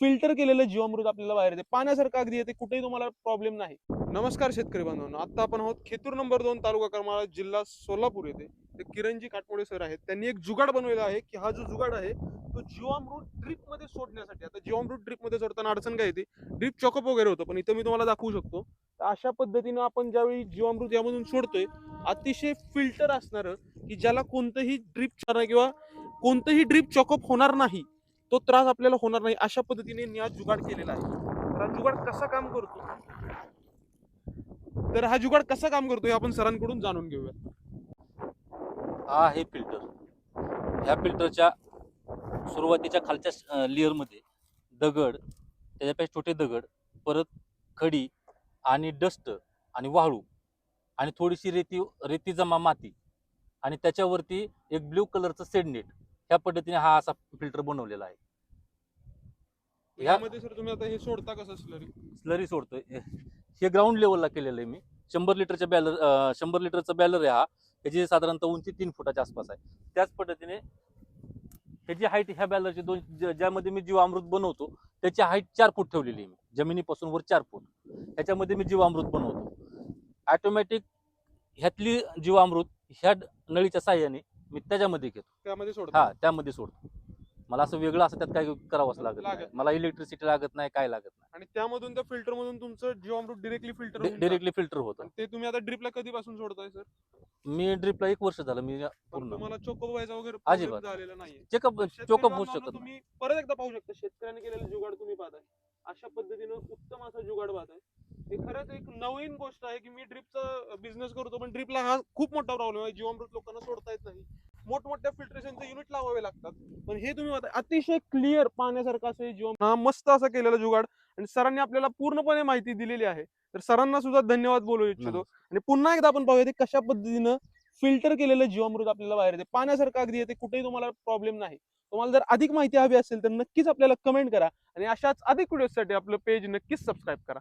Filter केलेलं जीवामृत आपल्याला बाहेर येते. पाण्यासारखं अगदी येते कुठेही तुम्हाला प्रॉब्लेम नाही. नमस्कार शेतकरी बांधवांनो. आता आपण आहोत खेतूर नंबर दोन तालुका करमाळा जिल्हा सोलापूर येथे. ते किरणजी काटमोडे सर आहेत. त्यांनी एक जुगाड बनवलेला आहे की हा जो जुगाड आहे तो जीवामृत ड्रिपमध्ये सोडण्यासाठी. आता जीवामृत ड्रिपमध्ये सोडताना अडचण काय येते? ड्रिप चॉकअप वगैरे होतं पण इथं मी तुम्हाला दाखवू शकतो. तर अशा पद्धतीनं आपण ज्यावेळी जीवामृत यामधून सोडतोय अतिशय फिल्टर असणार की ज्याला कोणतंही ड्रिप किंवा कोणतंही ड्रिप चॉकअप होणार नाही तो त्रास आपल्याला होणार नाही. अशा पद्धतीने यांनी हा जुगाड केलेला आहे. तर हा जुगाड कसा काम करतो? तर हा जुगाड कसा काम करतो हे आपण सरांकडून जाणून घेऊया हा आहे फिल्टर ह्या फिल्टरच्या सुरुवातीच्या खालच्या लेअरमध्ये दगड त्याच्यापेक्षा छोटे दगड परत खडी आणि डस्ट आणि वाळू आणि थोडीशी रेती रेती जमा माती आणि त्याच्यावरती एक ब्ल्यू कलरचं सेडनेट ह्या पद्धतीने हा असा फिल्टर बनवलेला आहे. ह्या- यामध्ये सर तुम्ही आता हे सोडता कसं स्लरी स्लरी सोडतोय. हे ग्राउंड लेवलला केलेलं आहे मी. शंभर लिटरच्या बॅलर शंभर लिटरचा बॅलर आहे हा. ह्याची साधारणतः उंची तीन फुटाच्या आसपास आहे. त्याच पद्धतीने ह्याची हाईट ह्या बॅलरची दोन ज्या- ज्यामध्ये मी जीवामृत बनवतो त्याची हाईट चार फूट ठेवलेली आहे मी. जमिनीपासून वर चार फूट. ह्याच्यामध्ये मी जीवामृत बनवतो. ऑटोमॅटिक ह्यातली जीवामृत ह्या ड- नळीच्या साह्याने मी त्याच्यामध्ये घेतो. त्यामध्ये सोडता? हा त्यामध्ये सोडतो. मला असं वेगळं असं त्यात काही करावंच लागत लागत. मला इलेक्ट्रिसिटी लागत नाही काय लागत नाही. आणि त्यामधून त्या फिल्टर मधून तुमचं जीवामृत डिरेक्टली फिल्टर डिरेक्टली फिल्टर होतं. ते तुम्ही आता ड्रिपला कधीपासून सोडताय सर मी ड्रिपला एक वर्ष झालं मी पूर्ण. तुम्हाला व्हायचा वगैरे अजिबात. झालेला नाहीये. चेकअप चोकअप होऊ शकत नाही. तुम्ही परत एकदा पाहू शकता शेतकऱ्यांनी केलेलं जुगाड तुम्ही पाहताय. अशा पद्धतीनं उत्तम असा जुगाड पाहताय. हे खरंच एक नवीन गोष्ट आहे की मी ड्रिपचा बिझनेस करतो पण ड्रिपला हा खूप मोठा प्रॉब्लेम आहे. जीवामृत लोकांना सोडता येत नाही. मोठमोठ्या फिल्ट्रेशनचे युनिट लावावे लागतात. पण हे तुम्ही अतिशय क्लिअर पाहण्यासारखं असं जीवन हा मस्त असा केलेला जुगाड. आणि सरांनी आपल्याला पूर्णपणे माहिती दिलेली आहे. तर सरांना सुद्धा धन्यवाद बोलू इच्छितो. आणि पुन्हा एकदा आपण पाहूया ते कशा पद्धतीनं फिल्टर केलेलं जीवामृत आपल्याला बाहेर येते. पाण्यासारखं अगदी येते कुठेही तुम्हाला प्रॉब्लेम नाही. तुम्हाला जर अधिक माहिती हवी असेल तर नक्कीच आपल्याला कमेंट करा. आणि अशाच अधिक व्हिडिओसाठी आपलं पेज नक्कीच सबस्क्राईब करा.